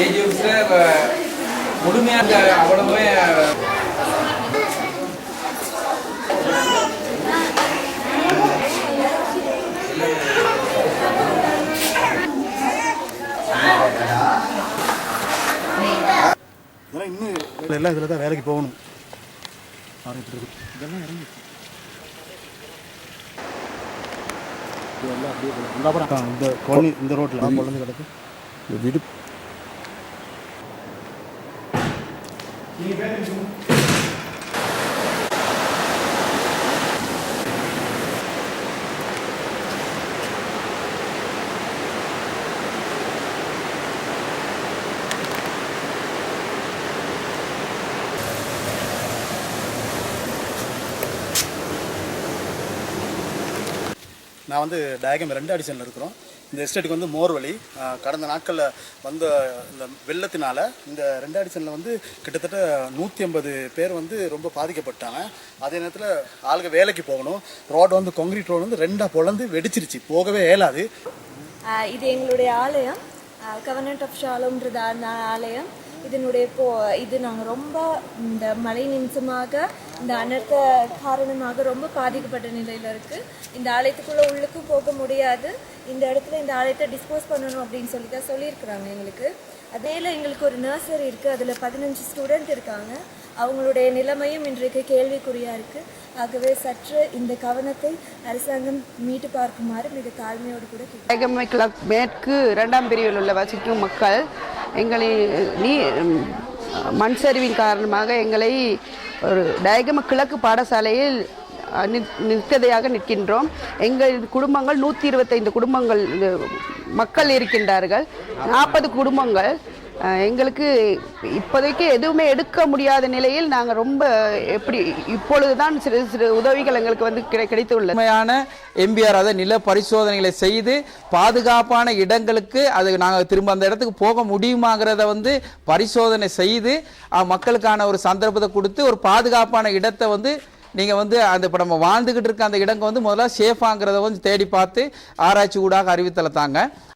ஏஜிஎஃப்ஸில் முழுமையாக அவ்வளவுமே இதெல்லாம் இன்னும் எல்லாம் இதில் தான் வேலைக்கு போகணும். இதெல்லாம் இறங்கி இதெல்லாம் அப்படியே போகணும். இந்த அப்புறம் இந்த ரோட்டில் குழந்தை கிடக்கு. விடு. நான் வந்து டயகம் ரெண்டு அடிஷனில் இருக்கிறோம். இந்த எஸ்டேட்டுக்கு வந்து மோர்வழி கடந்த நாட்களில் வந்த இந்த வெள்ளத்தினால இந்த ரெண்டு அடிஷனில் வந்து கிட்டத்தட்ட நூற்றி ஐம்பது பேர் வந்து ரொம்ப பாதிக்கப்பட்டாங்க. அதே நேரத்தில் ஆளுங்க வேலைக்கு போகணும். ரோடு வந்து கொங்கிரீட் ரோடு வந்து ரெண்டாக பொழந்து வெடிச்சிருச்சு. போகவே இயலாது. இது எங்களுடைய ஆலயம். கவர்னட் ஆஃப் ஷாலோன்றது அந்த ஆலயம். இதனுடைய போ இது நாங்கள் ரொம்ப இந்த மழை நிமிஷமாக இந்த அனர்த்த காரணமாக ரொம்ப பாதிக்கப்பட்ட நிலையில் இருக்குது இந்த ஆலயத்துக்குள்ளே உள்ளுக்கும் போக முடியாது. இந்த இடத்துல இந்த ஆலயத்தை டிஸ்போஸ் பண்ணணும் அப்படின்னு சொல்லி தான் சொல்லியிருக்கிறாங்க எங்களுக்கு. அதேல எங்களுக்கு ஒரு நர்சரி இருக்குது அதில் பதினஞ்சு ஸ்டூடெண்ட் இருக்காங்க. அவங்களுடைய நிலைமையும் இன்றைக்கு கேள்விக்குறியாக இருக்குது ஆகவே சற்று இந்த கவனத்தை அரசாங்கம் மீட்டு பார்க்குமாறு மிக தாழ்மையோடு கூட கேட்கும் மேற்கு இரண்டாம் பிரிவில் உள்ள வசிக்கும் மக்கள் எங்களை நீ மண் சரிவின் காரணமாக எங்களை ஒரு டயகம கிழக்கு பாடசாலையில் நிற்- நிற்கதையாக நிற்கின்றோம். எங்கள் குடும்பங்கள் நூற்றி இருபத்தைந்து குடும்பங்கள் மக்கள் இருக்கின்றார்கள். நாற்பது குடும்பங்கள். எங்களுக்கு இப்போதைக்கு எதுவுமே எடுக்க முடியாத நிலையில் நாங்கள் ரொம்ப எப்படி இப்பொழுதுதான் சிறு சிறு உதவிகள் எங்களுக்கு வந்து கிடை கிடைத்துள்ளது. உண்மையான எம்பிஆர் அதை நில பரிசோதனைகளை செய்து பாதுகாப்பான இடங்களுக்கு அது நாங்கள் திரும்ப அந்த இடத்துக்கு போக முடியுமாங்கிறத வந்து பரிசோதனை செய்து மக்களுக்கான ஒரு சந்தர்ப்பத்தை கொடுத்து ஒரு பாதுகாப்பான இடத்தை வந்து நீங்கள் வந்து அந்த இப்போ நம்ம வாழ்ந்துக்கிட்டு இருக்க அந்த இடங்க வந்து முதல்ல சேஃபாங்கிறத வந்து தேடி பார்த்து ஆராய்ச்சி ஊடாக அறிவித்தலை தாங்க.